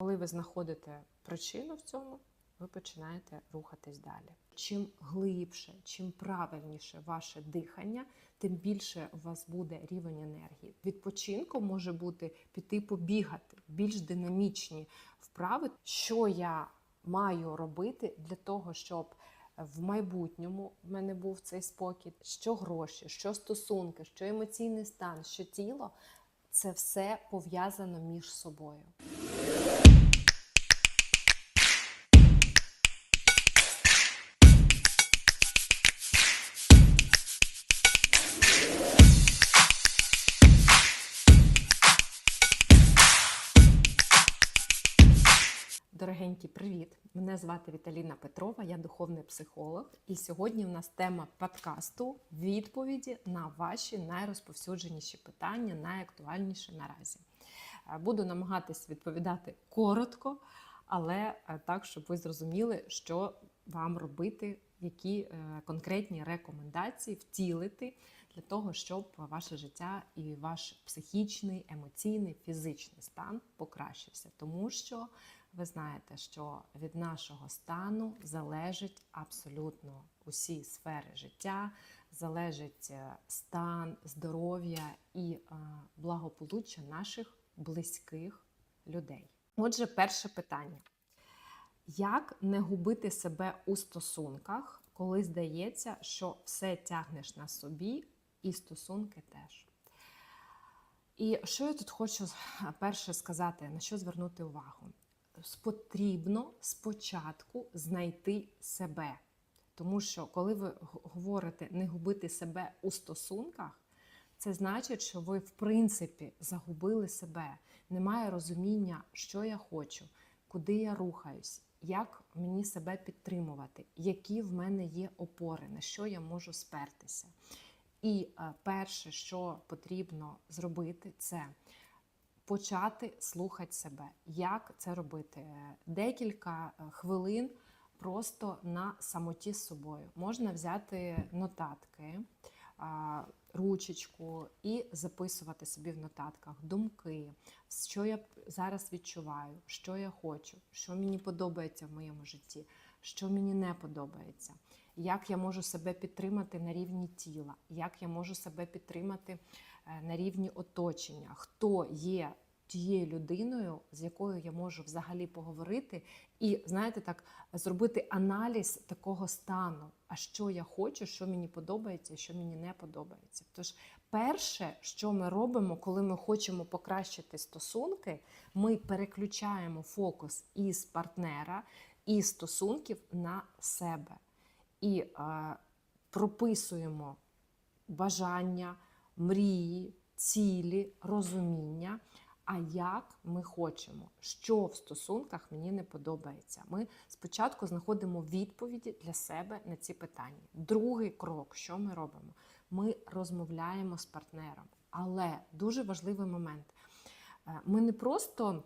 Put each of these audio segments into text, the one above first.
Коли ви знаходите причину в цьому, ви починаєте рухатись далі. Чим глибше, чим правильніше ваше дихання, тим більше у вас буде рівень енергії. Відпочинку може бути піти побігати, більш динамічні вправи, що я маю робити для того, щоб в майбутньому в мене був цей спокій, що гроші, що стосунки, що емоційний стан, що тіло це все пов'язано між собою. Дорогенькі, привіт! Мене звати Віталіна Петрова, я духовний психолог. І сьогодні в нас тема подкасту відповіді на ваші найрозповсюдженіші питання, найактуальніші наразі. Е, Буду намагатись відповідати коротко, але е, так, щоб ви зрозуміли, що вам робити, які е, конкретні рекомендації втілити для того, щоб ваше життя і ваш психічний, емоційний, фізичний стан покращився. Тому що ви знаєте, що від нашого стану залежить абсолютно усі сфери життя, залежить е, стан, здоров'я і е, благополуччя наших близьких людей. Отже, перше питання: як не губити себе у стосунках, коли здається, що все тягнеш на собі, і стосунки теж? І що я тут хочу перше сказати, на що звернути увагу? Потрібно спочатку знайти себе. Тому що, коли ви говорите не губити себе у стосунках, це значить, що ви, в принципі, загубили себе. Немає розуміння, що я хочу, куди я рухаюсь, як мені себе підтримувати, які в мене є опори, на що я можу спертися. І перше, що потрібно зробити, це почати слухати себе. Як це робити? Декілька е, хвилин просто на самоті з собою. Можна взяти нотатки, ручечку і записувати собі в нотатках думки, що я зараз відчуваю, що я хочу, що мені подобається в моєму житті, що мені не подобається. Як я можу себе підтримати на рівні тіла, як я можу себе підтримати на рівні оточення, хто є тією людиною, з якою я можу взагалі поговорити, і, знаєте, так, зробити аналіз такого стану, а що я хочу, що мені подобається, що мені не подобається. Тож, перше, що ми робимо, коли ми хочемо покращити стосунки, ми переключаємо фокус із партнера, із стосунків на себе. І е, прописуємо бажання мрії, цілі, розуміння. А як ми хочемо, що в стосунках мені не подобається. Ми спочатку знаходимо відповіді для себе на ці питання. Другий крок, що ми робимо? Ми розмовляємо з партнером. Але дуже важливий момент. Е, ми не просто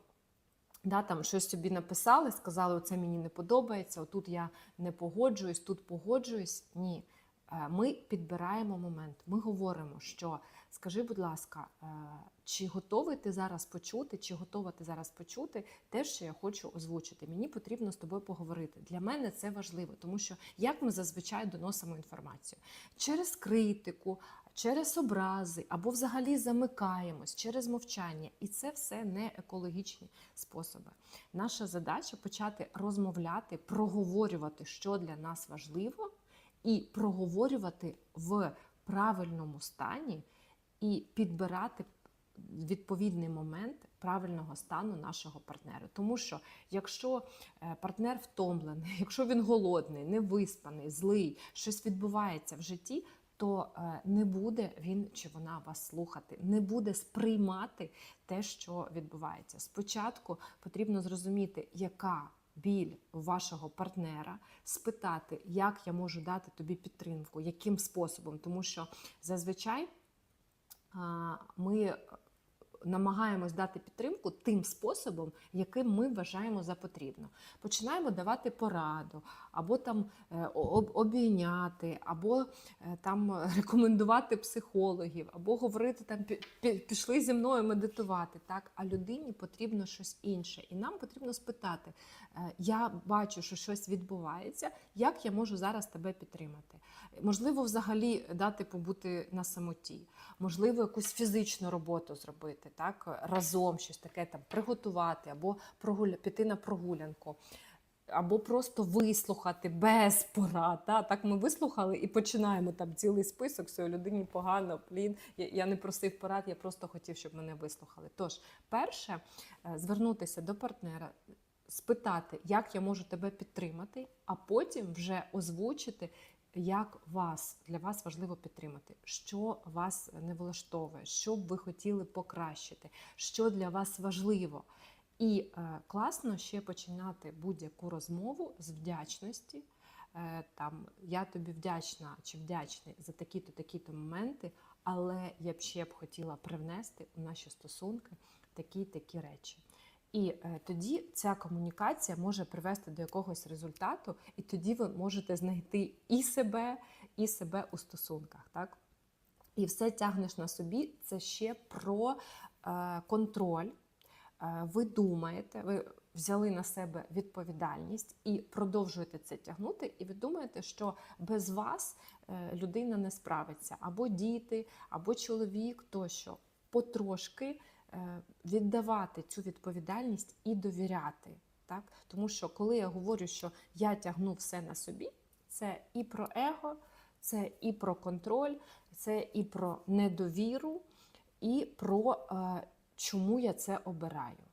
да, там щось собі написали, сказали, оце мені не подобається, отут я не погоджуюсь, тут погоджуюсь. Ні. Е, ми підбираємо момент. Ми говоримо, що скажи, будь ласка, е, чи готовий ти зараз почути, чи готова ти зараз почути те, що я хочу озвучити? Мені потрібно з тобою поговорити. Для мене це важливо, тому що як ми зазвичай доносимо інформацію через критику. Через образи або взагалі замикаємось через мовчання, і це все не екологічні способи. Наша задача почати розмовляти, проговорювати, що для нас важливо, і проговорювати в правильному стані і підбирати відповідний момент правильного стану нашого партнера. Тому що якщо е, партнер втомлений, якщо він голодний, невиспаний, злий, щось відбувається в житті. То е, не буде він чи вона вас слухати, не буде сприймати те, що відбувається. Спочатку потрібно зрозуміти, яка біль вашого партнера, спитати, як я можу дати тобі підтримку, яким способом. Тому що зазвичай ми намагаємось дати підтримку тим способом, яким ми вважаємо за потрібно. Починаємо давати пораду, або там е, обійняти, або е, там рекомендувати психологів, або говорити там «Пі- пі- пішли зі мною медитувати. Так, а людині потрібно щось інше, і нам потрібно спитати: е, я бачу, що щось відбувається, як я можу зараз тебе підтримати? Можливо, взагалі дати побути на самоті, можливо, якусь фізичну роботу зробити, так разом щось таке там приготувати, або прогуля... піти на прогулянку. Або просто вислухати без порад. Та? Так ми вислухали і починаємо там цілий список, все, людині погано, блін, я, я не просив порад, я просто хотів, щоб мене вислухали. Тож, перше, е, звернутися до партнера, спитати, як я можу тебе підтримати, а потім вже озвучити, як вас для вас важливо підтримати, що вас не влаштовує, що б ви хотіли покращити, що для вас важливо. І е, класно ще починати будь-яку розмову з вдячності. Е, там я тобі вдячна чи вдячний за такі-то такі-то моменти, але я б ще б хотіла привнести у наші стосунки такі такі речі. І е, тоді ця комунікація може привести до якогось результату, і тоді ви можете знайти і себе, і себе у стосунках. Так? І все тягнеш на собі. Це ще про е, контроль. Е, ви думаєте, ви взяли на себе відповідальність і продовжуєте це тягнути, і ви думаєте, що без вас е, людина не справиться, або діти, або чоловік, тощо потрошки віддавати цю відповідальність і довіряти. Так? Тому що коли я говорю, що я тягну все на собі, це і про его, це і про контроль, це і про недовіру, і про е, чому я це обираю,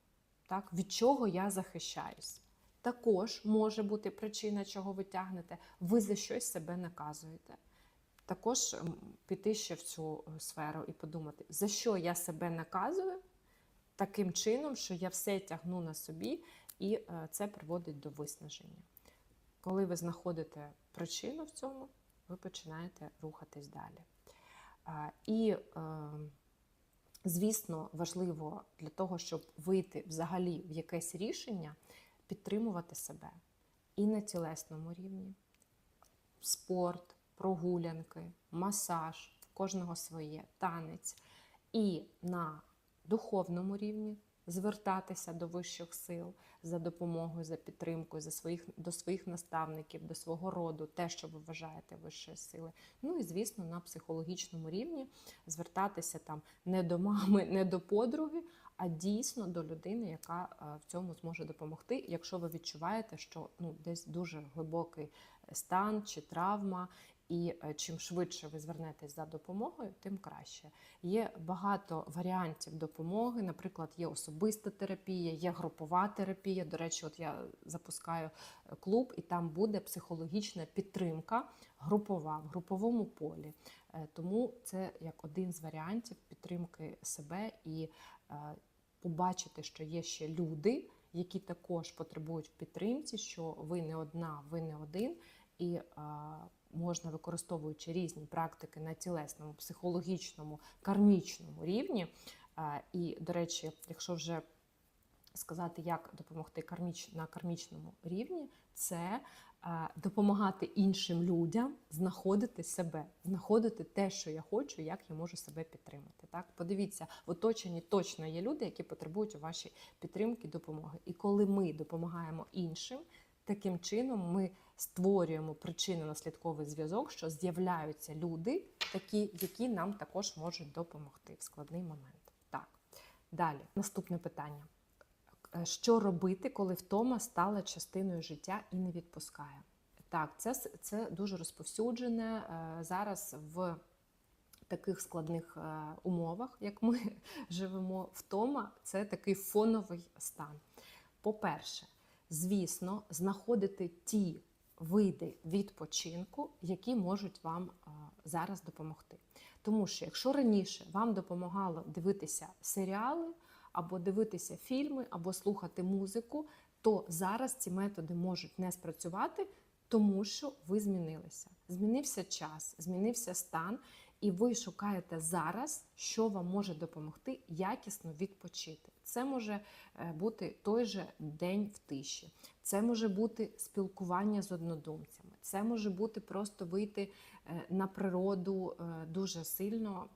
так? від чого я захищаюсь. Також може бути причина, чого ви тягнете, ви за щось себе наказуєте. Також піти ще в цю е, сферу і подумати, за що я себе наказую таким чином, що я все тягну на собі, і е, це приводить до виснаження. Коли ви знаходите причину в цьому, ви починаєте рухатись далі. І, е, звісно, важливо для того, щоб вийти взагалі в якесь рішення, підтримувати себе і на тілесному рівні. Спорт, прогулянки, масаж, в кожного своє, танець. І на духовному рівні звертатися до вищих сил за допомогою, за підтримкою, за своїх, до своїх наставників, до свого роду, те, що ви вважаєте вищої сили. Ну і звісно, на психологічному рівні звертатися там не до мами, не до подруги, а дійсно до людини, яка е, в цьому зможе допомогти, якщо ви відчуваєте, що ну десь дуже глибокий стан чи травма. І е, чим швидше ви звернетесь за допомогою, тим краще. Є багато варіантів допомоги. Наприклад, є особиста терапія, є групова терапія. До речі, от я запускаю е, клуб, і там буде психологічна підтримка групова в груповому полі. Е, Тому це як один з варіантів підтримки себе і побачити, що є ще люди, які також потребують підтримці, що ви не одна, ви не один. І можна, використовуючи різні практики на тілесному, психологічному, кармічному рівні. І, до речі, якщо вже сказати, як допомогти карміч, на кармічному рівні, це допомагати іншим людям знаходити себе, знаходити те, що я хочу, як я можу себе підтримати. Так, подивіться, в оточенні точно є люди, які потребують у вашій підтримки, допомоги. І коли ми допомагаємо іншим, таким чином ми створюємо причинно-наслідковий зв'язок, що з'являються люди, такі, які нам також можуть допомогти в складний момент. Так, далі, наступне питання. Е, Що робити, коли втома стала частиною життя і не відпускає? Так, це, це дуже розповсюджене е, зараз в таких складних е, умовах, як ми живемо. Втома це такий фоновий стан. По-перше, звісно, знаходити ті види відпочинку, які можуть вам зараз допомогти. Тому що якщо раніше вам допомагало дивитися серіали, або дивитися фільми, або слухати музику, то зараз ці методи можуть не спрацювати, тому що ви змінилися. Змінився час, змінився стан, І ви шукаєте зараз, що вам може допомогти якісно відпочити. Це може е, бути той же день в тиші, це може бути спілкування з однодумцями, це може бути просто вийти е, на природу е, дуже сильно.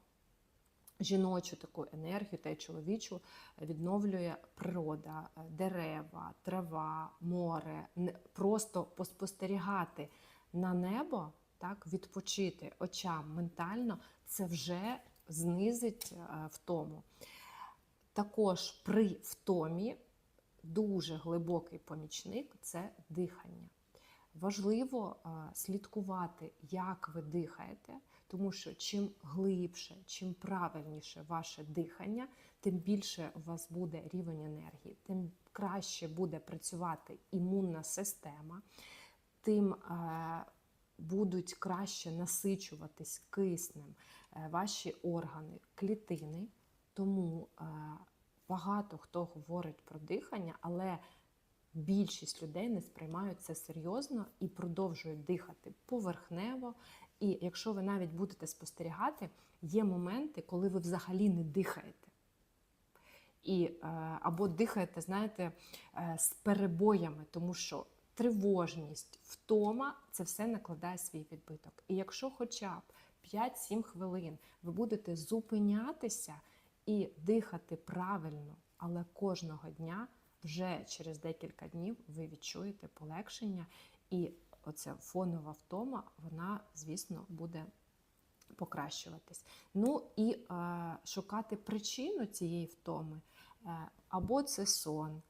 Жіночу таку енергію та й чоловічу відновлює природа, дерева, трава, море, просто поспостерігати на небо, так, відпочити очам ментально, це вже знизить втому. Також при втомі дуже глибокий помічник це дихання. Важливо слідкувати, як ви дихаєте, тому що чим глибше, чим правильніше ваше дихання, тим більше у вас буде рівень енергії, тим краще буде працювати імунна система, тим будуть краще насичуватись киснем е, ваші органи, клітини. Тому е, багато хто говорить про дихання, але більшість людей не сприймають це серйозно і продовжують дихати поверхнево. І якщо ви навіть будете спостерігати, є моменти, коли ви взагалі не дихаєте. І, е, або дихаєте, знаєте, е, з перебоями, тому що тривожність, втома це все накладає свій відбиток. І якщо хоча б 5-7 хвилин ви будете зупинятися і дихати правильно, але кожного дня вже через декілька днів ви відчуєте полегшення, і оця фонова втома, вона, звісно, буде покращуватись. Ну і е, шукати причину цієї втоми. Е, або це сон,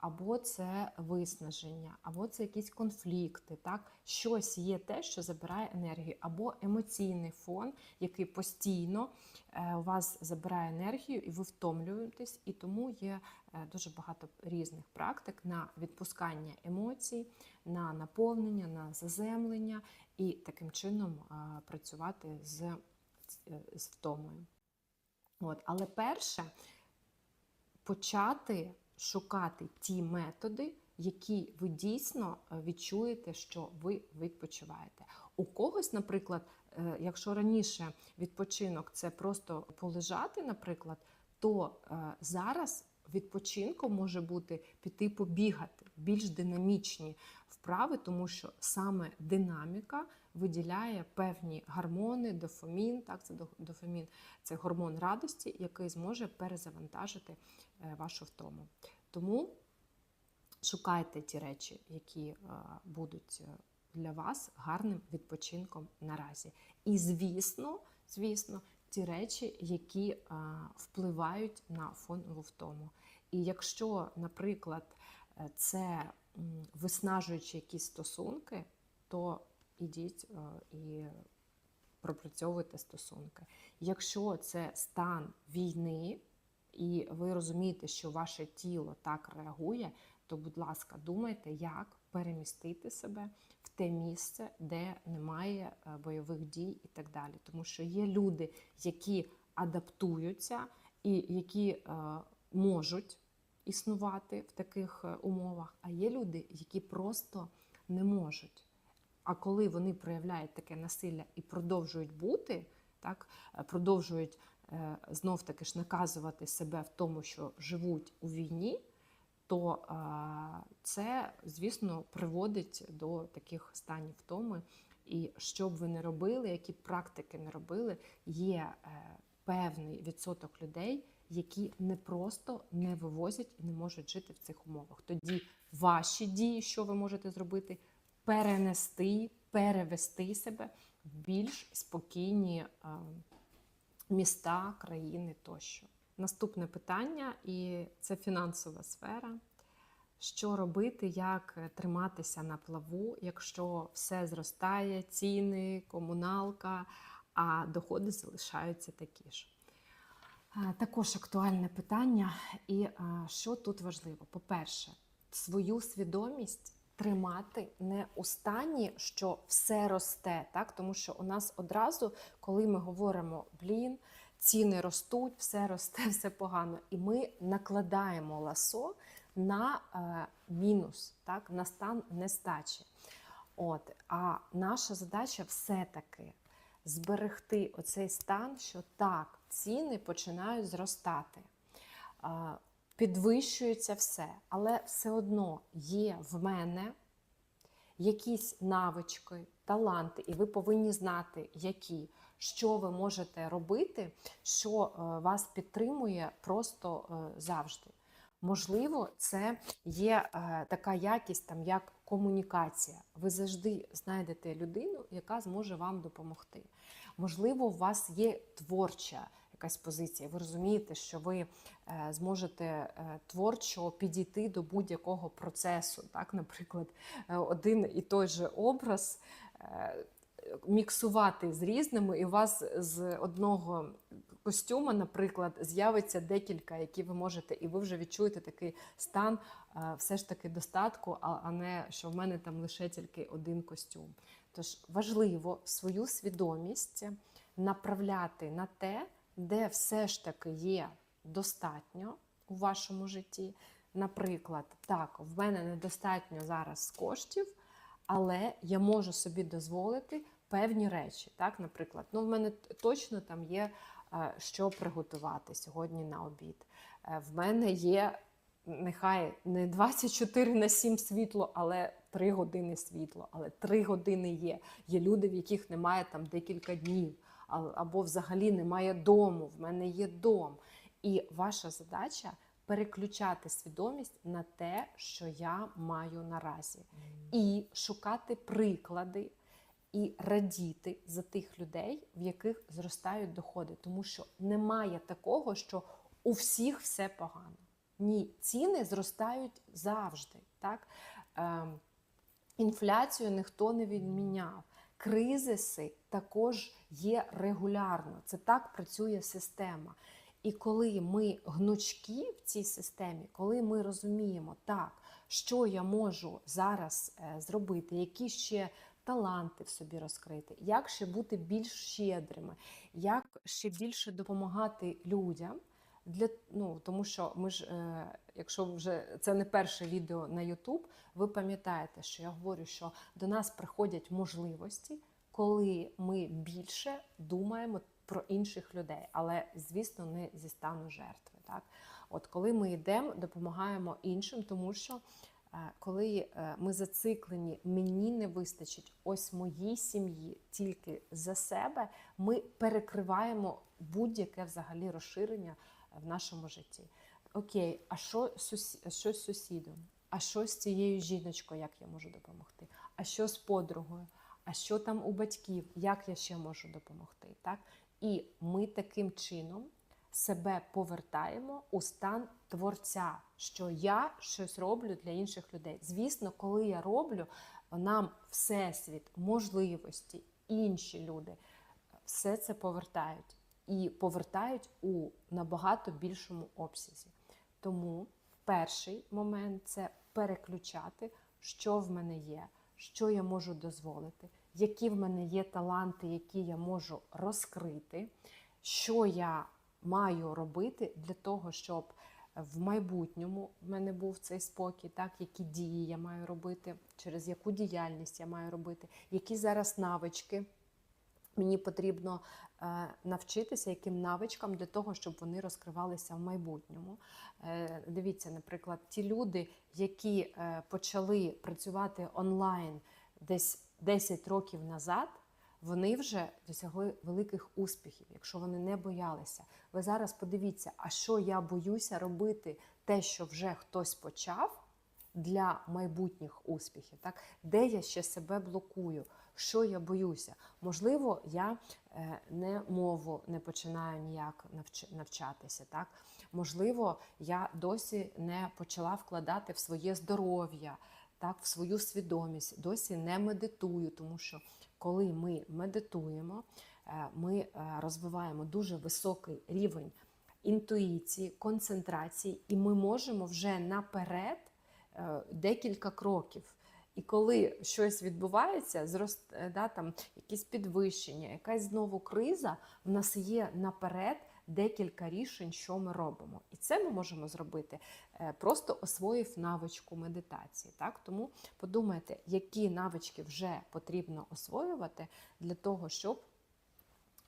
або це виснаження, або це якісь конфлікти. Так? Щось є те, що забирає енергію, або емоційний фон, який постійно е, у вас забирає енергію, і ви втомлюєтесь, і тому є е, дуже багато різних практик на відпускання емоцій, на наповнення, на заземлення і таким чином е, працювати з, е, з втомою. От. Але перше почати шукати ті методи, які ви дійсно е, відчуєте, що ви відпочиваєте. У когось, наприклад, е, якщо раніше відпочинок це просто полежати, наприклад, то е, зараз відпочинком може бути піти побігати, більш динамічні вправи, тому що саме динаміка виділяє певні гормони, дофамін, так, це до- дофамін, це гормон радості, який зможе перезавантажити е, вашу втому. Тому шукайте ті речі, які е, будуть е, для вас гарним відпочинком наразі. І звісно, звісно, ті речі, які е, впливають на фонову втому. І якщо, наприклад, е, це м, виснажуючі якісь стосунки, то ідіть е, і пропрацьовуйте стосунки. Якщо це стан війни, і ви розумієте, що ваше тіло так реагує, то, будь ласка, думайте, як перемістити себе в те місце, де немає е, бойових дій і так далі. Тому що є люди, які адаптуються і які можуть існувати в таких е, умовах, а є люди, які просто не можуть. А коли вони проявляють таке насилля і продовжують бути, так, е, продовжують е, знов таки ж наказувати себе в тому, що живуть у війні, то це, звісно, приводить до таких станів втоми. І що б ви не робили, які практики не робили, є певний відсоток людей, які не просто не вивозять і не можуть жити в цих умовах. Тоді ваші дії, що ви можете зробити, перенести, перевести себе в більш спокійні міста, країни тощо. Наступне питання, і це фінансова сфера. Що робити, як триматися на плаву, якщо все зростає, ціни, комуналка, а доходи залишаються такі ж? А, Також актуальне питання. І що тут важливо? По-перше, свою свідомість тримати не у стані, що все росте, так? тому що у нас одразу, коли ми говоримо, блін, ціни ростуть, все росте, все погано, і ми накладаємо ласо на е, мінус, так? на стан нестачі. От, а наша задача все-таки зберегти оцей стан, що так, ціни починають зростати. Підвищується все, але все одно є в мене якісь навички, таланти, і ви повинні знати, які, що ви можете робити, що е, вас підтримує просто е, завжди. Можливо, це є е, така якість, там як комунікація. Ви завжди знайдете людину, яка зможе вам допомогти. Можливо, у вас є творча якась позиція. Ви розумієте, що ви е, зможете е, творчо підійти до будь-якого процесу. Так, наприклад, е, один і той же образ. Міксувати з різними, і у вас з одного костюма, наприклад, з'явиться декілька, які ви можете, і ви вже відчуєте такий стан е, все ж таки достатку, а не що в мене там лише тільки один костюм. Тож важливо свою свідомість направляти на те, де все ж таки є достатньо у вашому житті. Наприклад, так, в мене недостатньо зараз коштів, але я можу собі дозволити певні речі. Так, наприклад, ну в мене точно там є що приготувати сьогодні на обід. Е, В мене є нехай не 24 на 7 світло, але 3 години світло, але 3 години є. Є люди, в яких немає там декілька днів, або взагалі немає дому. В мене є дом. І ваша задача переключати свідомість на те, що я маю наразі, і шукати приклади, і радіти за тих людей, в яких зростають доходи. Тому що немає такого, що у всіх все погано. Ні, ціни зростають завжди. Так? Ем, інфляцію ніхто не відміняв. Кризиси також є регулярно. Це так працює система. І коли ми гнучкі в цій системі, коли ми розуміємо, так, що я можу зараз е, зробити, які ще таланти в собі розкрити, як ще бути більш щедрими, як ще більше допомагати людям. Для, ну, тому що ми ж, е, якщо вже це не перше відео на YouTube, ви пам'ятаєте, що я говорю, що до нас приходять можливості, коли ми більше думаємо про інших людей, але звісно, не зі стану жертви. Так, от коли ми йдемо, допомагаємо іншим, тому що коли е, ми зациклені, мені не вистачить ось моїй сім'ї тільки за себе, ми перекриваємо будь-яке взагалі розширення в нашому житті. Окей, а що, що з сусідом? А що з цією жіночкою, як я можу допомогти? А що з подругою? А що там у батьків? Як я ще можу допомогти? Так? І ми таким чином себе повертаємо у стан творця, що я щось роблю для інших людей. Звісно, коли я роблю, нам всесвіт, можливості, інші люди все це повертають і повертають у набагато більшому обсязі. Тому перший момент це переключати, що в мене є, що я можу дозволити, які в мене є таланти, які я можу розкрити, що я маю робити для того, щоб в майбутньому в мене був цей спокій, так, які дії я маю робити, через яку діяльність я маю робити, які зараз навички мені потрібно е, навчитися яким навичкам для того, щоб вони розкривалися в майбутньому. Е, Дивіться, наприклад, ті люди, які е, почали працювати онлайн десь 10 років назад. Вони вже досягли великих успіхів, якщо вони не боялися. Ви зараз подивіться, а що я боюся робити, те, що вже хтось почав для майбутніх успіхів, так де я ще себе блокую, що я боюся. Можливо, я е, не мову не починаю ніяк навчатися. Так? Можливо, я досі не почала вкладати в своє здоров'я, так, в свою свідомість, досі не медитую, тому що коли ми медитуємо, е, ми е, розвиваємо дуже високий рівень інтуїції, концентрації, і ми можемо вже наперед е, декілька кроків. І коли щось відбувається, зрост, да, там, якісь підвищення, якась знову криза, в нас є наперед декілька рішень, що ми робимо. І це ми можемо зробити, е, просто освоїв навичку медитації. Так? Тому подумайте, які навички вже потрібно освоювати для того, щоб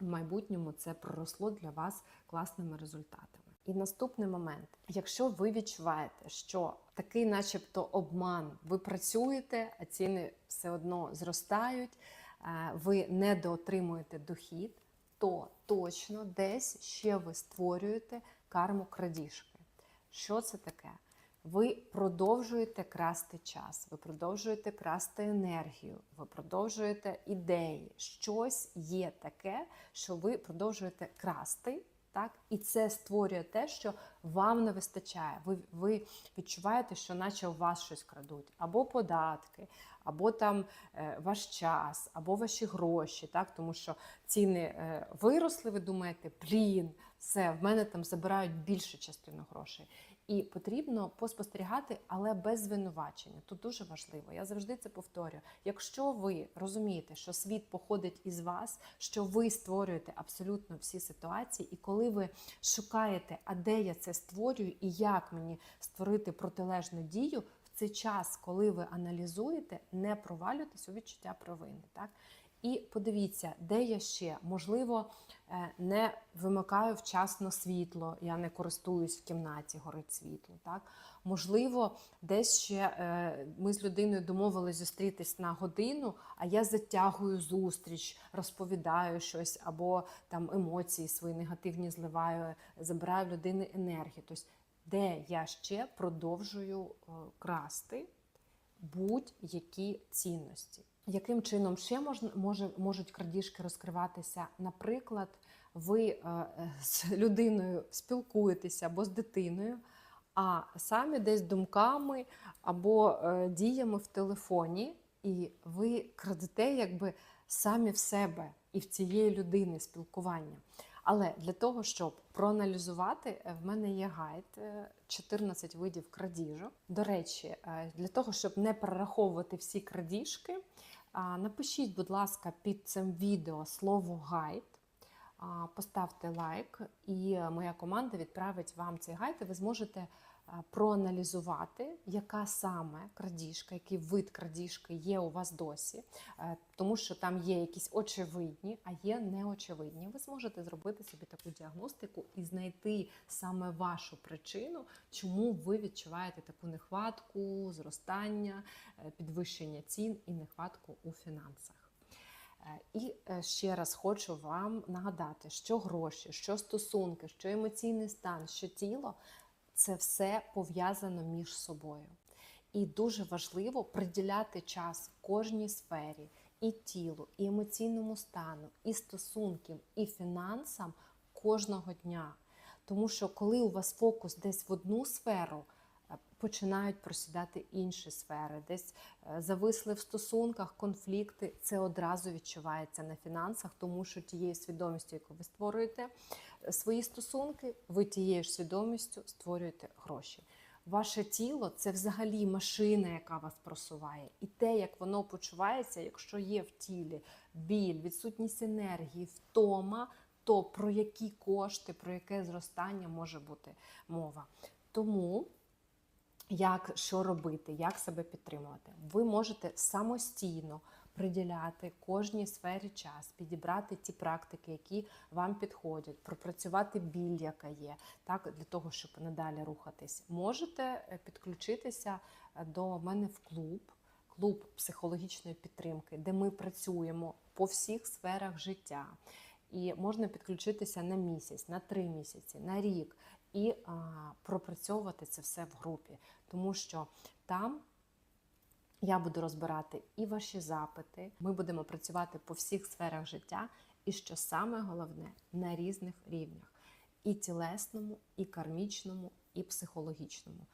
в майбутньому це проросло для вас класними результатами. І наступний момент: якщо ви відчуваєте, що такий, начебто, обман, ви працюєте, а ціни все одно зростають, е, ви недоотримуєте дохід, то точно десь ще ви створюєте карму крадіжки. Що це таке? Ви продовжуєте красти час, ви продовжуєте красти енергію, ви продовжуєте ідеї. Щось є таке, що ви продовжуєте красти. Так, і це створює те, що вам не вистачає. Ви ви відчуваєте, що наче у вас щось крадуть, або податки, або там е, ваш час, або ваші гроші. Так, тому що ціни е, виросли. Ви думаєте, блін, все в мене там забирають більшу частину грошей. І потрібно поспостерігати, але без звинувачення. Тут дуже важливо. Я завжди це повторюю. Якщо ви розумієте, що світ походить із вас, що ви створюєте абсолютно всі ситуації, і коли ви шукаєте, а де я це створюю, і як мені створити протилежну дію, в цей час, коли ви аналізуєте, не провалюйтесь у відчуття провини. Так? І подивіться, де я ще можливо е, не вимикаю вчасно світло, я не користуюсь в кімнаті, горить світло. Так? Можливо, десь ще е, ми з людиною домовились зустрітись на годину, а я затягую зустріч, розповідаю щось або там емоції свої негативні зливаю, забираю в людини енергію. Тобто, де я ще продовжую е, красти будь-які цінності. Яким чином ще може, можуть крадіжки розкриватися? Наприклад, ви е, з людиною спілкуєтеся або з дитиною, а самі десь думками або е, діями в телефоні, і ви крадете якби самі в себе і в цієї людини спілкування. Але для того, щоб проаналізувати, е, в мене є гайд 14 видів крадіжок. До речі, для того, щоб не перераховувати всі крадіжки. Напишіть, будь ласка, під цим відео слово гайд, поставте лайк, і моя команда відправить вам цей гайд, і ви зможете проаналізувати, яка саме крадіжка, який вид крадіжки є у вас досі, е, тому що там є якісь очевидні, а є неочевидні. Ви зможете зробити собі таку діагностику і знайти саме вашу причину, чому ви відчуваєте таку нехватку, зростання, е, підвищення цін і нехватку у фінансах. Е, і ще раз хочу вам нагадати, що гроші, що стосунки, що емоційний стан, що тіло це все пов'язано між собою. І дуже важливо приділяти час кожній сфері, і тілу, і емоційному стану, і стосункам, і фінансам кожного дня. Тому що коли у вас фокус десь в одну сферу, починають просідати інші сфери, десь е, зависли в стосунках, конфлікти, це одразу відчувається на фінансах, тому що тією свідомістю, яку ви створюєте, свої стосунки, ви тією ж свідомістю створюєте гроші. Ваше тіло це взагалі машина, яка вас просуває. І те, як воно почувається, якщо є в тілі біль, відсутність енергії, втома, то про які кошти, про яке зростання може бути мова. Тому. Як що робити, як себе підтримувати? Ви можете самостійно приділяти кожній сфері час, підібрати ті практики, які вам підходять, пропрацювати біль, яка є, так для того, щоб надалі рухатись. Можете е, підключитися е, до мене в клуб. Клуб психологічної підтримки, де ми працюємо по всіх сферах життя. І можна підключитися на місяць, на три місяці, на рік і а, пропрацьовувати це все в групі, тому що там я буду розбирати і ваші запити. Ми будемо працювати по всіх сферах життя, і що саме головне на різних рівнях: і тілесному, і кармічному, і психологічному.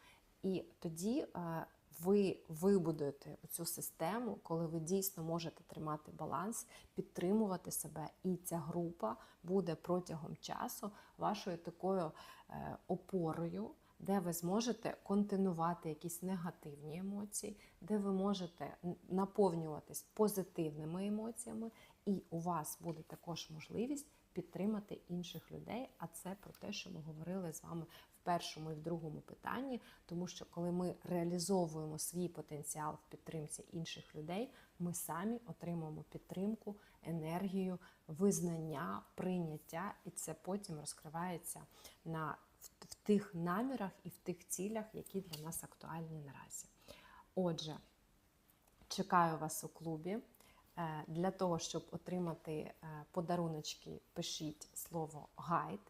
І тоді е, ви вибудуєте цю систему, коли ви дійсно можете тримати баланс, підтримувати себе, і ця група буде протягом часу вашою такою е, опорою де ви зможете континувати якісь негативні емоції, де ви можете наповнюватись позитивними емоціями, і у вас буде також можливість підтримати інших людей. А це про те, що ми говорили з вами в першому і в другому питанні. Тому що коли ми реалізовуємо свій потенціал в підтримці інших людей, ми самі отримуємо підтримку, енергію, визнання, прийняття, і це потім розкривається на в, тих намірах і в тих цілях, які для нас актуальні наразі. Отже, чекаю вас у клубі. Е, Для того, щоб отримати е, подаруночки, пишіть слово гайд.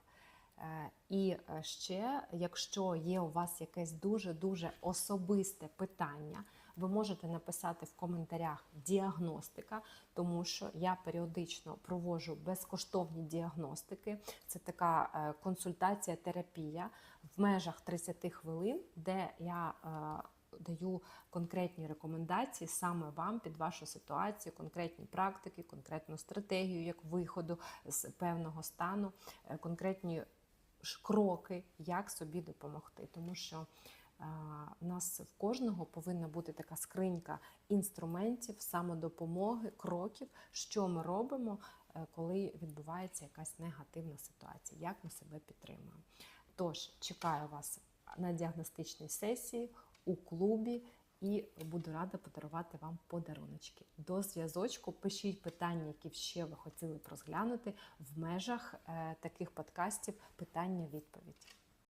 Е, І ще, якщо є у вас якесь дуже-дуже особисте питання, ви можете написати в коментарях діагностика, тому що я періодично проводжу безкоштовні діагностики. Це така консультація, терапія в межах 30 хвилин, де я даю конкретні рекомендації саме вам під вашу ситуацію, конкретні практики, конкретну стратегію як виходу з певного стану, е, конкретні кроки, як собі допомогти. Тому що е, у нас в кожного повинна бути така скринька інструментів, самодопомоги, кроків, що ми робимо, е, коли відбувається якась негативна ситуація, як ми себе підтримуємо. Тож чекаю вас на діагностичній сесії у клубі і буду рада подарувати вам подаруночки. До зв'язочку пишіть питання, які ще ви хотіли б розглянути в межах е, таких подкастів питання-відповідь.